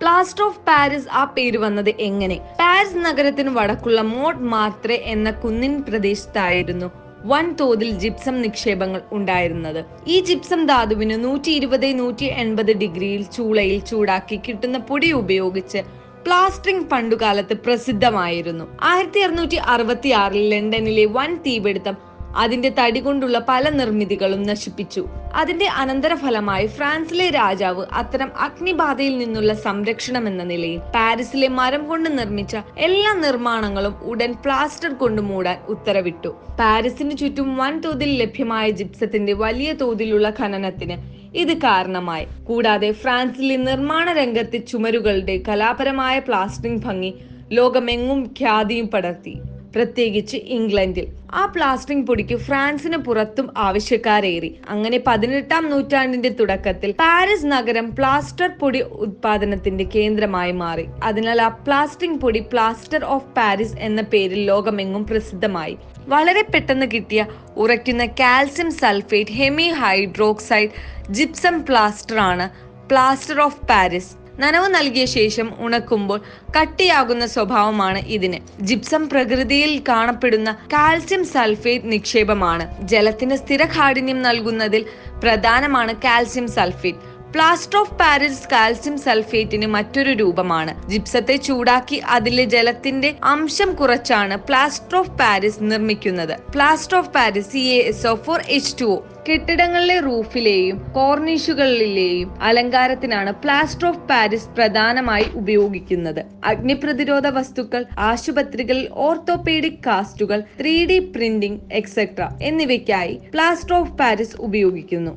Plaster of Paris ആ പേര് വന്നത് എങ്ങനെ? പാരീസ് നഗരത്തിന് വടക്കുള്ള മോട്ട് മാത്രെ എന്ന കുന്നിൻ പ്രദേശത്തായിരുന്നു വൻതോതിൽ ജിപ്സം നിക്ഷേപങ്ങൾ ഉണ്ടായിരുന്നത്. ഈ ജിപ്സം ധാതുവിന് നൂറ്റി ഇരുപത് നൂറ്റി എൺപത് ഡിഗ്രിയിൽ ചൂളയിൽ ചൂടാക്കി കിട്ടുന്ന പൊടി ഉപയോഗിച്ച് പ്ലാസ്റ്ററിംഗ് പണ്ടുകാലത്ത് പ്രസിദ്ധമായിരുന്നു. ആയിരത്തി അറുന്നൂറ്റി അറുപത്തി ആറിൽ ലണ്ടനിലെ വൻ തീപിടുത്തം അതിന്റെ തടി കൊണ്ടുള്ള പല നിർമ്മിതികളും നശിപ്പിച്ചു. അതിന്റെ അനന്തരഫലമായി ഫ്രാൻസിലെ രാജാവ് അത്തരം അഗ്നിബാധയിൽ നിന്നുള്ള സംരക്ഷണം എന്ന നിലയിൽ പാരീസിലെ മരം കൊണ്ട് നിർമ്മിച്ച എല്ലാ നിർമ്മാണങ്ങളും ഉടൻ പ്ലാസ്റ്റർ കൊണ്ട് മൂടാൻ ഉത്തരവിട്ടു. പാരീസിന് ചുറ്റും വൻതോതിൽ ലഭ്യമായ ജിപ്സത്തിന്റെ വലിയ തോതിലുള്ള ഖനനത്തിന് ഇത് കാരണമായി. കൂടാതെ ഫ്രാൻസിലെ നിർമ്മാണ രംഗത്തെ ചുമരുകളുടെ കലാപരമായ പ്ലാസ്റ്ററിംഗ് ഭംഗി ലോകമെങ്ങും ഖ്യാതിയും പടർത്തി. പ്രത്യേകിച്ച് ഇംഗ്ലണ്ടിൽ. ആ പ്ലാസ്റ്ററിംഗ് പൊടിക്ക് ഫ്രാൻസിന് പുറത്തും ആവശ്യക്കാരേറി. അങ്ങനെ പതിനെട്ടാം നൂറ്റാണ്ടിന്റെ തുടക്കത്തിൽ പാരീസ് നഗരം പ്ലാസ്റ്റർ പൊടി ഉത്പാദനത്തിന്റെ കേന്ദ്രമായി മാറി. അതിനാൽ ആ പ്ലാസ്റ്ററിംഗ് പൊടി പ്ലാസ്റ്റർ ഓഫ് പാരീസ് എന്ന പേരിൽ ലോകമെങ്ങും പ്രസിദ്ധമായി. വളരെ പെട്ടെന്ന് കിട്ടിയ ഉറയ്ക്കുന്ന calcium sulphate hemi hydroxide gypsum plaster ആണ് പ്ലാസ്റ്റർ ഓഫ് പാരീസ്. നനവ് നൽകിയ ശേഷം ഉണക്കുമ്പോൾ കട്ടിയാകുന്ന സ്വഭാവമാണ് ഇതിന്. ജിപ്സം പ്രകൃതിയിൽ കാണപ്പെടുന്ന കാൽസ്യം സൾഫേറ്റ് നിക്ഷേപമാണ്. ജലത്തിന് സ്ഥിരകാഠിന്യം നൽകുന്നതിൽ പ്രധാനമാണ് calcium sulphate. Plaster of Paris calcium സൾഫേറ്റിന് മറ്റൊരു രൂപമാണ്. ജിപ്സത്തെ ചൂടാക്കി അതിലെ ജലത്തിന്റെ അംശം കുറച്ചാണ് പ്ലാസ്റ്റർ ഓഫ് പാരീസ് നിർമ്മിക്കുന്നത്. Plaster of Paris C A S O four H two കെട്ടിടങ്ങളിലെ റൂഫിലെയും കോർണീഷുകളിലെയും അലങ്കാരത്തിനാണ് പ്ലാസ്റ്റർ ഓഫ് പാരീസ് പ്രധാനമായി ഉപയോഗിക്കുന്നത്. അഗ്നിപ്രതിരോധ വസ്തുക്കൾ ആശുപത്രികളിൽ ഓർത്തോപീഡിക് കാസ്റ്റുകൾ ത്രീ ഡി പ്രിന്റിംഗ് എക്സെട്ര എന്നിവയ്ക്കായി പ്ലാസ്റ്റർ ഓഫ് പാരീസ് ഉപയോഗിക്കുന്നു.